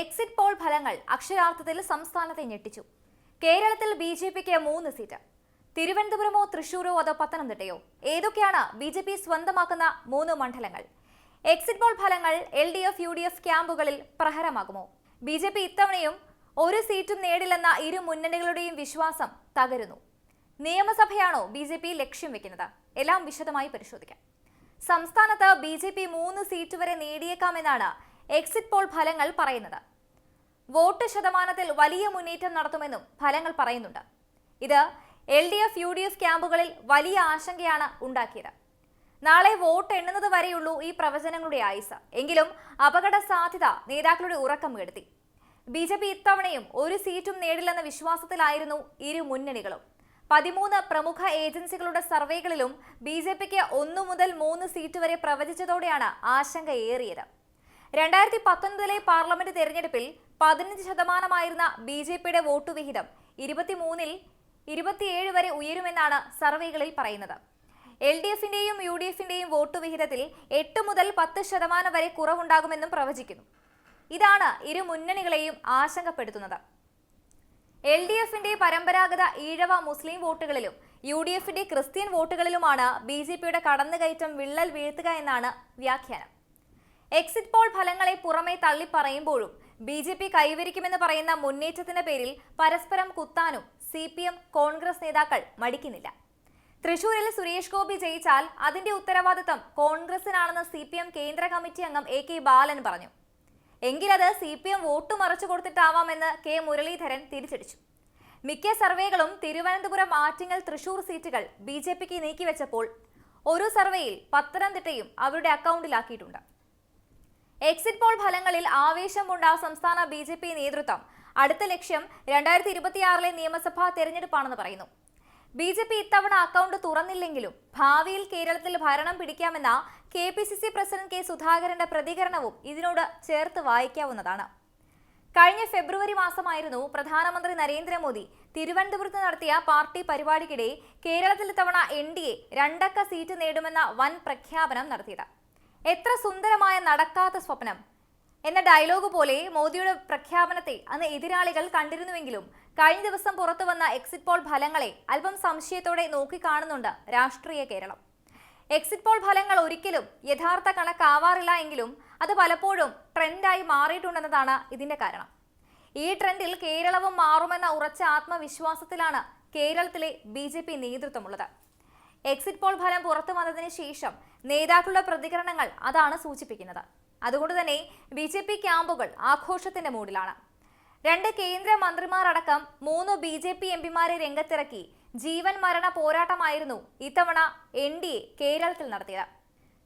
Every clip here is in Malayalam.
എക്സിറ്റ് പോൾ ഫലങ്ങൾ അക്ഷരാർത്ഥത്തിൽ സംസ്ഥാനത്തെ ഞെട്ടിച്ചു. കേരളത്തിൽ ബി ജെ പിക്ക് മൂന്ന് സീറ്റ്. തിരുവനന്തപുരമോ തൃശൂരോ അതോ പത്തനംതിട്ടയോ? ഏതൊക്കെയാണ് ബി ജെ പി സ്വന്തമാക്കുന്ന മൂന്ന് മണ്ഡലങ്ങൾ? എക്സിറ്റ് പോൾ ഫലങ്ങൾ L D F U D F ക്യാമ്പുകളിൽ പ്രഹരമാകുമോ? ബി ജെ പി ഇത്തവണയും ഒരു സീറ്റും നേടില്ലെന്ന ഇരു മുന്നണികളുടെയും വിശ്വാസം തകരുന്നു. നിയമസഭയാണോ ബി ജെ പി ലക്ഷ്യം വെക്കുന്നത്? എല്ലാം വിശദമായി പരിശോധിക്കാം. സംസ്ഥാനത്ത് ബി ജെ പി മൂന്ന് സീറ്റ് വരെ നേടിയേക്കാമെന്നാണ് എക്സിറ്റ് പോൾ ഫലങ്ങൾ പറയുന്നത്. വോട്ട് ശതമാനത്തിൽ വലിയ മുന്നേറ്റം നടത്തുമെന്നും ഫലങ്ങൾ പറയുന്നുണ്ട്. ഇത് L D F U D F ക്യാമ്പുകളിൽ വലിയ ആശങ്കയാണ് ഉണ്ടാക്കിയത്. നാളെ വോട്ട് എണ്ണുന്നത് വരെയുള്ളൂ ഈ പ്രവചനങ്ങളുടെ ആയുസ്. എങ്കിലും അപകട സാധ്യത നേതാക്കളുടെ ഉറക്കം കെടുത്തി. ബി ജെ പി ഇത്തവണയും ഒരു സീറ്റും നേടില്ലെന്ന വിശ്വാസത്തിലായിരുന്നു ഇരു മുന്നണികളും. പതിമൂന്ന് പ്രമുഖ ഏജൻസികളുടെ സർവേകളിലും ബി ജെ പിക്ക് ഒന്നു മുതൽ മൂന്ന് സീറ്റ് വരെ പ്രവചിച്ചതോടെയാണ് ആശങ്ക ഏറിയത്. രണ്ടായിരത്തി പത്തൊൻപതിലെ പാർലമെന്റ് തെരഞ്ഞെടുപ്പിൽ പതിനഞ്ച് ശതമാനമായിരുന്ന ബി ജെ പിയുടെ വോട്ട് വിഹിതം ഇരുപത്തിമൂന്നിൽ ഇരുപത്തിയേഴ് വരെ ഉയരുമെന്നാണ് സർവേകളിൽ പറയുന്നത്. എൽ ഡി എഫിന്റെയും യു ഡി എഫിന്റെയും വോട്ട് വിഹിതത്തിൽ എട്ട് മുതൽ പത്ത് ശതമാനം വരെ കുറവുണ്ടാകുമെന്നും പ്രവചിക്കുന്നു. ഇതാണ് ഇരു മുന്നണികളെയും ആശങ്കപ്പെടുത്തുന്നത്. എൽ ഡി എഫിന്റെ പരമ്പരാഗത ഈഴവ മുസ്ലിം വോട്ടുകളിലും യു ഡി എഫിന്റെ ക്രിസ്ത്യൻ വോട്ടുകളിലുമാണ് ബി ജെ പിയുടെ കടന്നുകയറ്റം വിള്ളൽ വീഴ്ത്തുക എന്നാണ് വ്യാഖ്യാനം. എക്സിറ്റ് പോൾ ഫലങ്ങളെ പുറമേ തള്ളിപ്പറയുമ്പോഴും ബി ജെ പി കൈവരിക്കുമെന്ന് പറയുന്ന മുന്നേറ്റത്തിന്റെ പേരിൽ പരസ്പരം കുത്താനും സി പി എം കോൺഗ്രസ് നേതാക്കൾ മടിക്കുന്നില്ല. തൃശൂരിൽ സുരേഷ് ഗോപി ജയിച്ചാൽ അതിന്റെ ഉത്തരവാദിത്തം കോൺഗ്രസിനാണെന്ന് സി പി എം കേന്ദ്ര കമ്മിറ്റി അംഗം എ കെ ബാലൻ പറഞ്ഞു. എങ്കിലത് സി പി എം വോട്ട് മറച്ചു കൊടുത്തിട്ടാവാമെന്ന് കെ മുരളീധരൻ തിരിച്ചടിച്ചു. മിക്ക സർവേകളും തിരുവനന്തപുരം ആറ്റിങ്ങൽ തൃശൂർ സീറ്റുകൾ ബി ജെ പിക്ക് നീക്കിവെച്ചപ്പോൾ ഒരു സർവേയിൽ പത്തനംതിട്ടയും അവരുടെ അക്കൗണ്ടിലാക്കിയിട്ടുണ്ട്. എക്സിറ്റ് പോൾ ഫലങ്ങളിൽ ആവേശമുണ്ട സംസ്ഥാന ബി ജെ പി നേതൃത്വം. അടുത്ത ലക്ഷ്യം രണ്ടായിരത്തി ഇരുപത്തിയാറിലെ നിയമസഭാ തെരഞ്ഞെടുപ്പാണെന്ന് പറയുന്നു. ബി ജെ പി ഇത്തവണ അക്കൗണ്ട് തുറന്നില്ലെങ്കിലും ഭാവിയിൽ കേരളത്തിൽ ഭരണം പിടിക്കാമെന്ന K P C C president K സുധാകരന്റെ പ്രതികരണവും ഇതിനോട് ചേർത്ത് വായിക്കാവുന്നതാണ്. കഴിഞ്ഞ ഫെബ്രുവരി മാസമായിരുന്നു പ്രധാനമന്ത്രി നരേന്ദ്രമോദി തിരുവനന്തപുരത്ത് നടത്തിയ പാർട്ടി പരിപാടിക്കിടെ കേരളത്തിൽ ഇത്തവണ എൻ ഡി എ രണ്ടക്ക സീറ്റ് നേടുമെന്ന വൻ പ്രഖ്യാപനം നടത്തിയത്. എത്ര സുന്ദരമായ നടക്കാത്ത സ്വപ്നം. എന്ന ഡയലോഗ് പോലെ മോദിയുടെ പ്രഖ്യാപനത്തെ അന്ന് എതിരാളികൾ കണ്ടിരുന്നുവെങ്കിലും കഴിഞ്ഞ ദിവസം പുറത്തു വന്ന എക്സിറ്റ് പോൾ ഫലങ്ങളെ അല്പം സംശയത്തോടെ നോക്കിക്കാണുന്നുണ്ട് രാഷ്ട്രീയ കേരളം. എക്സിറ്റ് പോൾ ഫലങ്ങൾ ഒരിക്കലും യഥാർത്ഥ കണക്കാവാറില്ല എങ്കിലും അത് പലപ്പോഴും ട്രെൻഡായി മാറിയിട്ടുണ്ടെന്നതാണ് ഇതിന്റെ കാരണം. ഈ ട്രെൻഡിൽ കേരളവും മാറുമെന്ന ഉറച്ച ആത്മവിശ്വാസത്തിലാണ് കേരളത്തിലെ ബി നേതൃത്വമുള്ളത്. എക്സിറ്റ് പോൾ ഫലം പുറത്തു വന്നതിന് ശേഷം നേതാക്കളുടെ പ്രതികരണങ്ങൾ അതാണ് സൂചിപ്പിക്കുന്നത്. അതുകൊണ്ട് തന്നെ ബി ജെ പി ക്യാമ്പുകൾ ആഘോഷത്തിന്റെ മൂഡിലാണ് രണ്ട് കേന്ദ്ര മന്ത്രിമാരടക്കം മൂന്ന് ബി ജെ പി എംപിമാരെ രംഗത്തിറക്കി ജീവൻ മരണ പോരാട്ടമായിരുന്നു ഇത്തവണ എൻ ഡി എ കേരളത്തിൽ നടത്തിയത്.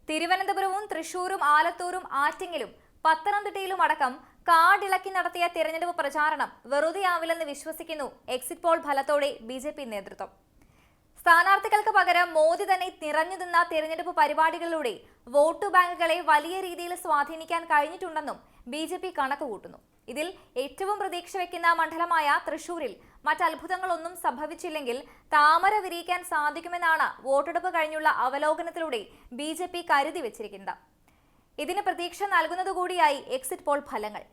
തിരുവനന്തപുരവും തൃശൂരും ആലത്തൂരും ആറ്റിങ്ങിലും പത്തനംതിട്ടയിലും അടക്കം കാടിളക്കി നടത്തിയ തിരഞ്ഞെടുപ്പ് പ്രചാരണം വെറുതെയാവില്ലെന്ന് വിശ്വസിക്കുന്നു എക്സിറ്റ് പോൾ ഫലത്തോടെ ബി നേതൃത്വം. സ്ഥാനാർത്ഥികൾക്ക് പകരം മോദി തന്നെ നിറഞ്ഞു നിന്ന തിരഞ്ഞെടുപ്പ് പരിപാടികളിലൂടെ വോട്ട് ബാങ്കുകളെ വലിയ രീതിയിൽ സ്വാധീനിക്കാൻ കഴിഞ്ഞിട്ടുണ്ടെന്നും ബി ജെ പി കണക്ക് കൂട്ടുന്നു ഇതിൽ ഏറ്റവും പ്രതീക്ഷ വയ്ക്കുന്ന മണ്ഡലമായ തൃശൂരിൽ മറ്റത്ഭുതങ്ങളൊന്നും സംഭവിച്ചില്ലെങ്കിൽ താമര വിരിയിക്കാൻ സാധിക്കുമെന്നാണ് വോട്ടെടുപ്പ് കഴിഞ്ഞുള്ള അവലോകനത്തിലൂടെ ബി കരുതി വച്ചിരിക്കുന്നത്. ഇതിന് പ്രതീക്ഷ നൽകുന്നതുകൂടിയായി എക്സിറ്റ് പോൾ ഫലങ്ങൾ.